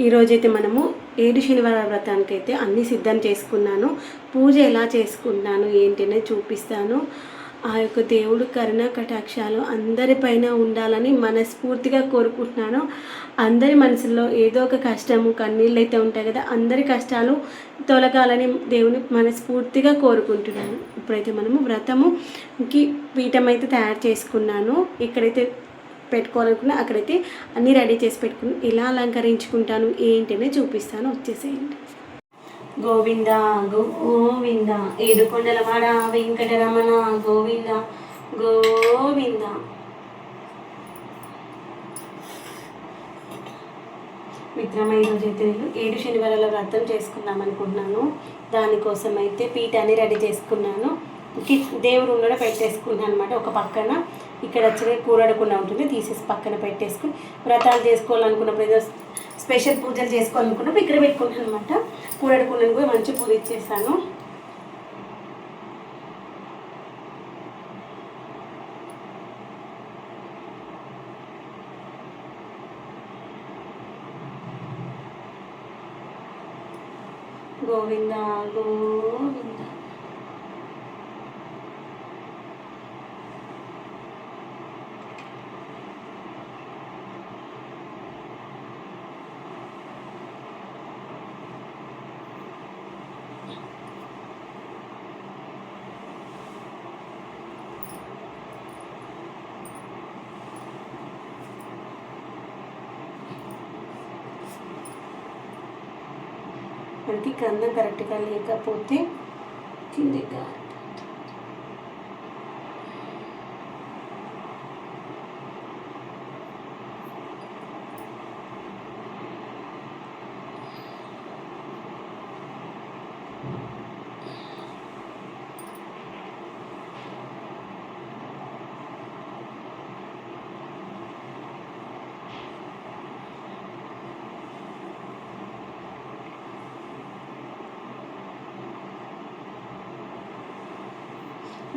ఈరోజైతే మనము ఏడు శనివార వ్రతానికి అయితే అన్నీ సిద్ధం చేసుకున్నాను. పూజ ఎలా చేసుకున్నాను ఏంటి అనేది చూపిస్తాను. ఆ యొక్క దేవుడు కరుణ కటాక్షాలు అందరిపైన ఉండాలని మనస్ఫూర్తిగా కోరుకుంటున్నాను. అందరి మనసులో ఏదో ఒక కష్టము కన్నీళ్ళు అయితే ఉంటాయి కదా అందరి కష్టాలు తొలగాలని దేవుని మనస్ఫూర్తిగా కోరుకుంటున్నాను. ఇప్పుడైతే మనము వ్రతముకి పీఠం అయితే తయారు చేసుకున్నాను. ఇక్కడైతే పెట్టుకోవాలనుకున్నా అక్కడైతే అన్నీ రెడీ చేసి పెట్టుకుని ఇలా అలంకరించుకుంటాను ఏంటనే చూపిస్తాను. వచ్చేసేయండి. గోవింద గోవింద ఏడుకొండలవాడ వెంకటరమణ గోవింద గోవింద. మిత్రమా ఈరోజు అయితే నేను ఏడు శనివారాల వ్రతం చేసుకుందాం అనుకుంటున్నాను. దానికోసం అయితే పీఠాన్ని రెడీ చేసుకున్నాను. దేవుడు ఉండడం పెట్టేసుకున్నాను అనమాట ఒక పక్కన. ఇక్కడ వచ్చి కూరడకుండా ఉంటుంది తీసేసి పక్కన పెట్టేసుకుని వ్రతాలు చేసుకోవాలనుకున్నప్పుడు ఏదో స్పెషల్ పూజలు చేసుకోవాలనుకున్నప్పుడు ఇక్కడ పెట్టుకున్నాను అనమాట కూరడకుండా కూడా మంచి పూజ ఇచ్చేసాను. గోవింద గోవింద. అక్కడికి గంధం కరెక్ట్గా లేకపోతే కిందిగా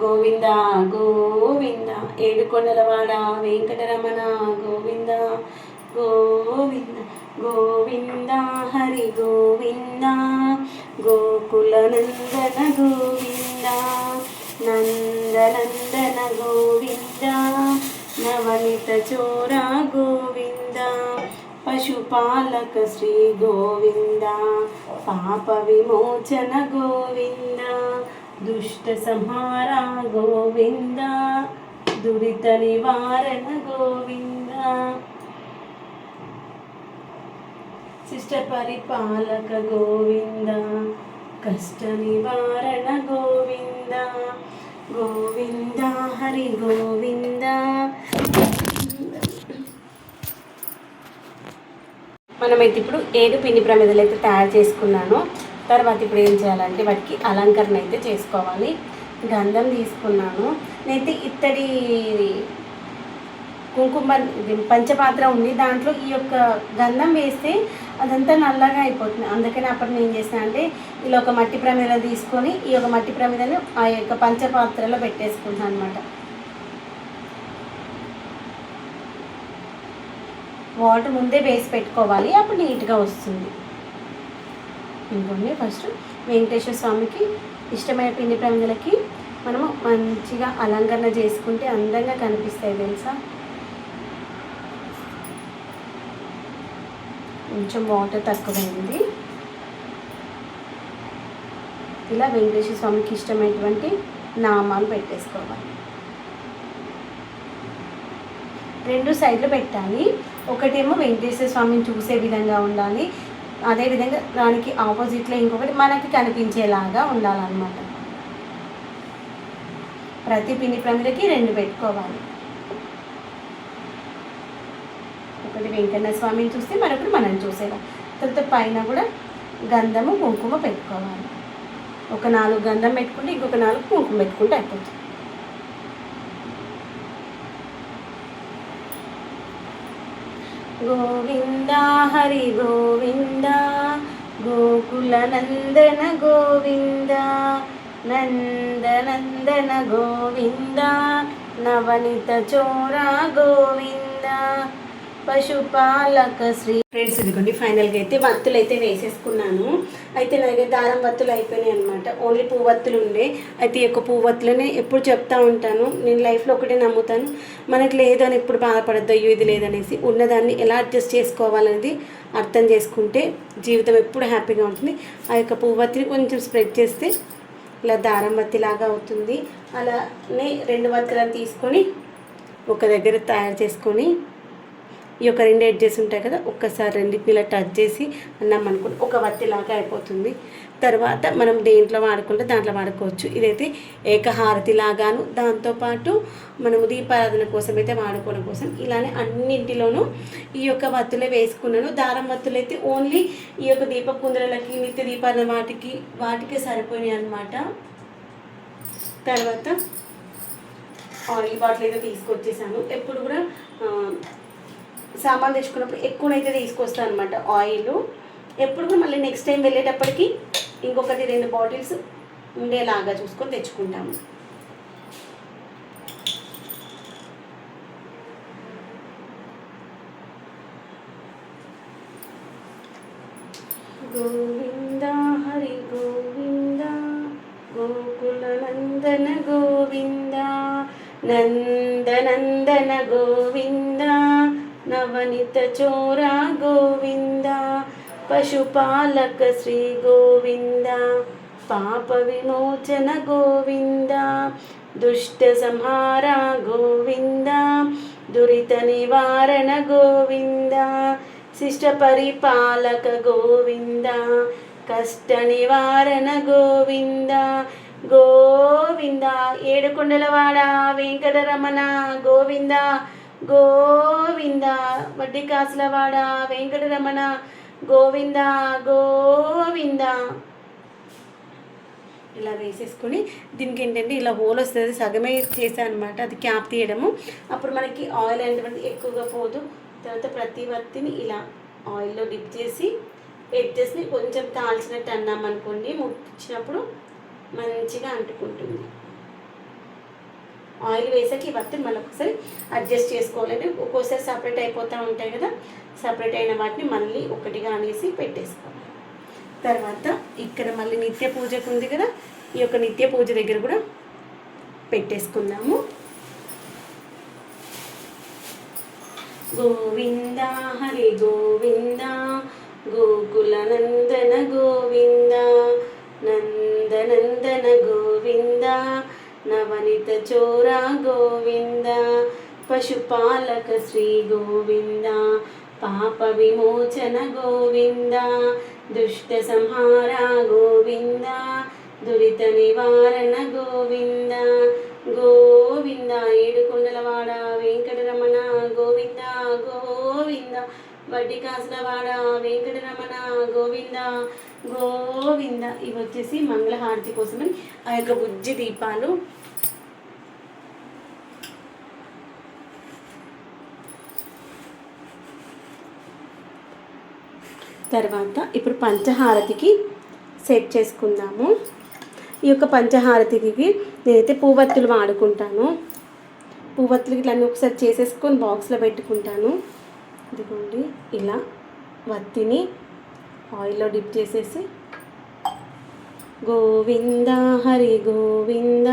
గోవింద గోవింద. ఏడుకొండలవాడ వెంకటరమణ గోవింద గోవింద. గోవింద హరి గోవింద. గోకుల నందన గోవింద. నందనందన గోవింద. నవనిత చోర గోవింద. పశుపాలక శ్రీ గోవింద. పాప విమోచన గోవింద. దుష్ట సంహార గోవింద దురిత నివారణ గోవింద. శిష్ట పరిపాలక గోవింద కష్ట నివారణ గోవింద. గోవింద హరి గోవింద. మనమైతే ఇప్పుడు ఏడు పిండి ప్రమిదలు అయితే తయారు చేసుకున్నాను. తర్వాత ఇప్పుడు ఏం చేయాలంటే వాటికి అలంకరణ అయితే చేసుకోవాలి. గంధం తీసుకున్నాను. నేనైతే ఇత్తడి కుంకుమ పంచపాత్ర ఉంది. దాంట్లో ఈ యొక్క గంధం వేస్తే అదంతా నల్లగా అయిపోతుంది. అందుకని అప్పుడు నేను ఏం చేసిన అంటే ఇలా ఒక మట్టి ప్రమిద తీసుకొని ఈ యొక్క మట్టి ప్రమిదను ఆ యొక్క పంచపాత్రలో పెట్టేసుకుంటాను అనమాట వాటర్ ముందే వేసి పెట్టుకోవాలి. అప్పుడు నీట్గా వస్తుంది. ఇంకోండి ఫస్ట్ వెంకటేశ్వర స్వామికి ఇష్టమైన పిండి ప్రమిదలకి మనము మంచిగా అలంకరణ చేసుకుంటే అందంగా కనిపిస్తాయి తెలుసా? కొంచెం వాటర్ తక్కువైంది. ఇలా వెంకటేశ్వర స్వామికి ఇష్టమైనటువంటి నామాలు పెట్టేసుకోవాలి. రెండు సైడ్లు పెట్టాలి. ఒకటేమో వెంకటేశ్వర స్వామిని చూసే విధంగా ఉండాలి. అదేవిధంగా దానికి ఆపోజిట్లో ఇంకొకటి మనకి కనిపించేలాగా ఉండాలన్నమాట. ప్రతి పిండి ప్రమిలకి రెండు పెట్టుకోవాలి. ఒకటి వెంకన్న స్వామిని చూస్తే మరొకటి మనం చూసేలా తర్వాత పైన కూడా గంధము కుంకుమ పెట్టుకోవాలి. ఒక నాలుగు గంధం పెట్టుకుంటే ఇంకొక నాలుగు కుంకుమ పెట్టుకుంటే అయిపోతుంది. గోవింద హరి గోవింద గోకులనందన గోవింద నందనందన గోవింద నవనిత చోరా గోవింద. పశుపాలక శ్రీ ఫ్రెండ్స్ ఇదిగోండి ఫైనల్గా అయితే వత్తులు అయితే వేసేసుకున్నాను. అయితే నా దగ్గర దారం వత్తులు అయిపోయినాయి అనమాట ఓన్లీ పువ్వత్తులు ఉండే. అయితే ఈ యొక్క పువ్వత్తులని ఎప్పుడు చెప్తా ఉంటాను. నేను లైఫ్లో ఒకటే నమ్ముతాను. మనకు లేదు అని ఎప్పుడు బాధపడద్దు అయ్యో ఇది లేదనేసి ఉన్నదాన్ని ఎలా అడ్జస్ట్ చేసుకోవాలనేది అర్థం చేసుకుంటే జీవితం ఎప్పుడు హ్యాపీగా ఉంటుంది. ఆ యొక్క పువ్వత్తిని కొంచెం స్ప్రెడ్ చేస్తే ఇలా దారం వత్తి లాగా అవుతుంది. అలానే రెండు బత్తులను తీసుకొని ఒక దగ్గర తయారు చేసుకొని ఈ యొక్క రెండు ఎడ్జెస్ ఉంటాయి కదా ఒక్కసారి రెండింటిని ఇలా టచ్ చేసి అన్నాం అనుకుని ఒక వత్తిలాగా అయిపోతుంది. తర్వాత మనం దేంట్లో వాడుకుంటే దాంట్లో వాడుకోవచ్చు. ఇదైతే ఏకహారతి లాగాను. దాంతోపాటు మనము దీపారాధన కోసం అయితే వాడుకోవడం కోసం ఇలానే అన్నింటిలోనూ ఈ యొక్క వత్తులే వేసుకున్నాను. దారం వత్తులు అయితే ఓన్లీ ఈ యొక్క దీప కుందరలకి నిత్య దీపారాధన వాటికి వాటికే సరిపోయినాయి అనమాట తర్వాత ఆయిల్ బాటిల్ అయితే తీసుకొచ్చేసాను. ఎప్పుడు కూడా సామాన్ తెచ్చుకున్నప్పుడు ఎక్కువనైతే తీసుకొస్తాను అనమాట ఆయిల్ ఎప్పుడు కూడా మళ్ళీ నెక్స్ట్ టైం వెళ్ళేటప్పటికి ఇంకొకటి రెండు బాటిల్స్ ఉండేలాగా చూసుకొని తెచ్చుకుంటాము. గోవింద హరి గోవింద గోకుల నందన గోవింద నందనందన గోవింద. నవనిత చోరా గోవింద పశుపాలక శ్రీ గోవింద పాప విమోచన గోవింద దుష్ట సంహార గోవింద దురిత నివారణ గోవింద శిష్ట పరిపాలక గోవింద కష్ట నివారణ గోవింద గోవింద. ఏడుకొండలవాడ వెంకటరమణ గోవింద. గోవింద వడ్డీ కాసులవాడ వెంకటరమణ గోవింద గోవింద. ఇలా వేసేసుకొని దీనికి ఏంటంటే ఇలా హోల్ వస్తుంది సగమే చేశాను అనమాట అది క్యాప్ తీయడము. అప్పుడు మనకి ఆయిల్ అనేటువంటి ఎక్కువగా పోదు. తర్వాత ప్రతి వత్తిని ఇలా ఆయిల్లో డిప్ చేసి ఎడ్జెస్ని కొంచెం కాల్చినట్టు అన్నాం అనుకోండి ముట్టించినప్పుడు మంచిగా అంటుకుంటుంది. ఆయిల్ వేసాక ఈ వత్తిని మళ్ళీ ఒకసారి అడ్జస్ట్ చేసుకోవాలంటే ఒక్కోసారి సపరేట్ అయిపోతూ ఉంటాయి కదా సపరేట్ అయిన వాటిని మళ్ళీ ఒకటిగా అనేసి పెట్టేసుకోవాలి. తర్వాత ఇక్కడ మళ్ళీ నిత్య పూజకు ఉంది కదా ఈ యొక్క నిత్య పూజ దగ్గర కూడా పెట్టేసుకుందాము. గోవింద హరి గోవింద గోకుల నందన గోవింద నందనందన గోవింద నవనిత చోర గోవింద పశుపాలక శ్రీ గోవింద పాప విమోచన గోవింద దుష్ట సంహార గోవింద దురిత నివారణ గోవింద. గోవింద ఏడుకొండలవాడ వెంకటరమణ గోవింద గోవింద. వడ్డీ కాసులవాడ వెంకటరమణ గోవింద గోవింద. ఇవి వచ్చేసి మంగళహారతి కోసమని ఆ యొక్క బుజ్జి దీపాలు. తర్వాత ఇప్పుడు పంచహారతికి సెట్ చేసుకుందాము. ఈ యొక్క పంచహారతికి నేనైతే పువ్వత్తులు వాడుకుంటాను. పువ్వత్తులకి ఇట్లా అన్నీ ఒకసారి చేసేసుకొని బాక్స్లో పెట్టుకుంటాను. ఇదిగోండి ఇలా వత్తిని ఆయిల్లో డిప్ చేసేసి గోవింద హరి గోవింద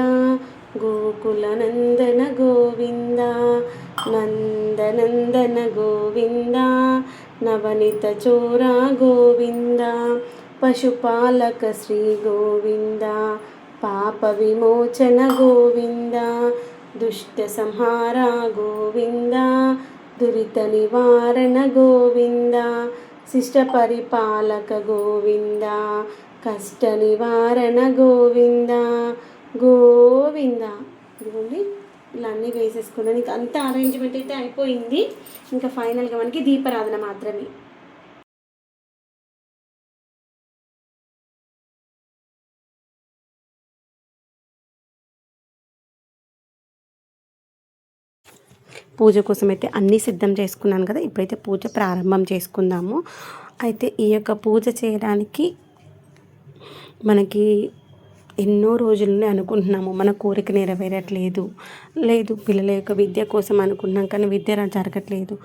గోకుల నందన గోవింద నందనందన గోవింద నవనిత చోర గోవింద పశుపాలక శ్రీ గోవింద పాప విమోచన గోవింద దుష్ట సంహార గోవింద దురిత నివారణ గోవింద శిష్ట పరిపాలక గోవింద కష్ట నివారణ గోవింద గోవింద. ఇదిగోండి ఇలా అన్నీ వేసేసుకున్నాను. ఇంకా అంత అరేంజ్మెంట్ అయితే అయిపోయింది. ఇంకా ఫైనల్గా మనకి దీపారాధన మాత్రమే. పూజ కోసం అయితే అన్నీ సిద్ధం చేసుకున్నాను కదా ఇప్పుడైతే పూజ ప్రారంభం చేసుకుందాము. అయితే ఈ యొక్క పూజ చేయడానికి మనకి ఎన్నో రోజులని అనుకుంటున్నాము. మన కోరిక నెరవేరట్లేదు. లేదు పిల్లల యొక్క విద్య కోసం అనుకున్నాం కానీ విద్య జరగట్లేదు.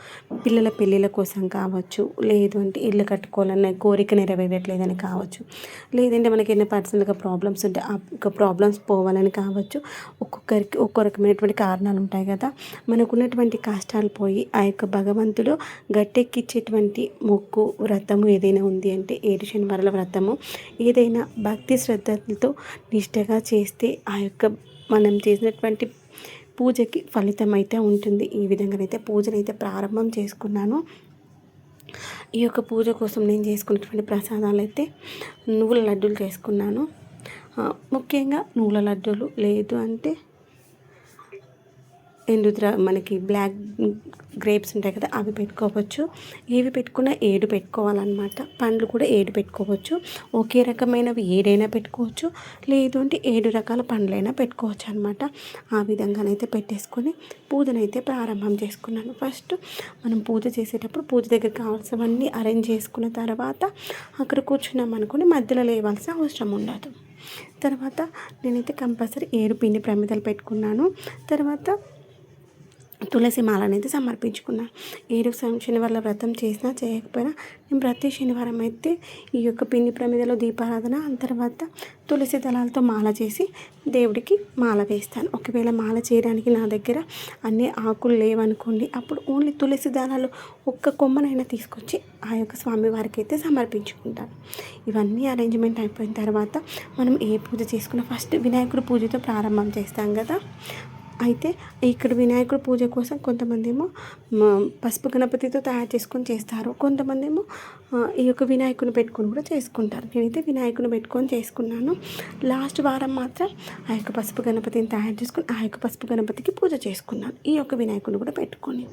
పిల్లల పెళ్ళిళ్ళ కోసం కావచ్చు లేదు అంటే ఇల్లు కట్టుకోవాలనే కోరిక నెరవేరట్లేదని కావచ్చు లేదంటే మనకి ఎన్ని పర్సనల్గా ప్రాబ్లమ్స్ ఉంటే ఆ యొక్క ప్రాబ్లమ్స్ పోవాలని కావచ్చు ఒక్కొక్కరికి ఒక్కో రకమైనటువంటి కారణాలు ఉంటాయి కదా. మనకున్నటువంటి కష్టాలు పోయి ఆ యొక్క భగవంతుడు గట్టెక్కిచ్చేటువంటి మొక్కు వ్రతము ఏదైనా ఉంది అంటే ఏడు శనివారాల వ్రతము ఏదైనా భక్తి శ్రద్ధలతో నిష్టగా చేస్తే ఆ యొక్క మనం చేసినటువంటి పూజకి ఫలితం అయితే ఉంటుంది. ఈ విధంగానైతే పూజనైతే ప్రారంభం చేసుకున్నాను. ఈ యొక్క పూజ కోసం నేను చేసుకున్నటువంటి ప్రసాదాలు అయితే నువ్వుల లడ్డూలు చేసుకున్నాను. ముఖ్యంగా నువ్వుల లడ్డూలు లేదు అంటే ఎండుద్ర మనకి బ్లాక్ గ్రేప్స్ ఉంటాయి కదా అవి పెట్టుకోవచ్చు. ఏవి పెట్టుకున్నా ఏడు పెట్టుకోవాలన్నమాట. పండ్లు కూడా ఏడు పెట్టుకోవచ్చు. ఒకే రకమైనవి ఏడైనా పెట్టుకోవచ్చు. లేదు అంటే ఏడు రకాల పండ్లైనా పెట్టుకోవచ్చు అనమాట ఆ విధంగానైతే పెట్టేసుకొని పూజనైతే ప్రారంభం చేసుకున్నాను. ఫస్ట్ మనం పూజ చేసేటప్పుడు పూజ దగ్గర కావాల్సినవన్నీ అరేంజ్ చేసుకున్న తర్వాత అక్కడ కూర్చున్నాం అనుకుని మధ్యలో లేవాల్సిన అవసరం ఉండదు. తర్వాత నేనైతే కంపల్సరీ ఏడు పిండి ప్రమిదలు పెట్టుకున్నాను. తర్వాత తులసి మాల అనేది సమర్పించుకున్నాను ఏడు శనివారం శనివారాల వ్రతం చేసినా చేయకపోయినా నేను ప్రతి శనివారం అయితే ఈ యొక్క పిండి ప్రమిదలో దీపారాధన ఆ తర్వాత తులసి దళాలతో మాల చేసి దేవుడికి మాల వేస్తాను. ఒకవేళ మాల చేయడానికి నా దగ్గర అన్ని ఆకులు లేవనుకోండి అప్పుడు ఓన్లీ తులసి దళాలు ఒక్క కొమ్మనైనా తీసుకొచ్చి ఆ యొక్క స్వామివారికి అయితే సమర్పించుకుంటాను. ఇవన్నీ అరేంజ్మెంట్ అయిపోయిన తర్వాత మనం ఏ పూజ చేసుకున్నా ఫస్ట్ వినాయకుడు పూజతో ప్రారంభం చేస్తాం కదా. అయితే ఇక్కడ వినాయకుడి పూజ కోసం కొంతమంది ఏమో పసుపు గణపతితో తయారు చేసుకొని చేస్తారు. కొంతమంది ఏమో ఈ యొక్క వినాయకుని పెట్టుకొని కూడా చేసుకుంటారు. నేనైతే వినాయకుని పెట్టుకొని చేసుకున్నాను. లాస్ట్ వారం మాత్రం ఆ యొక్క పసుపు గణపతిని తయారు చేసుకొని ఆ యొక్క పసుపు గణపతికి పూజ చేసుకున్నాను. ఈ యొక్క వినాయకుని కూడా పెట్టుకొని.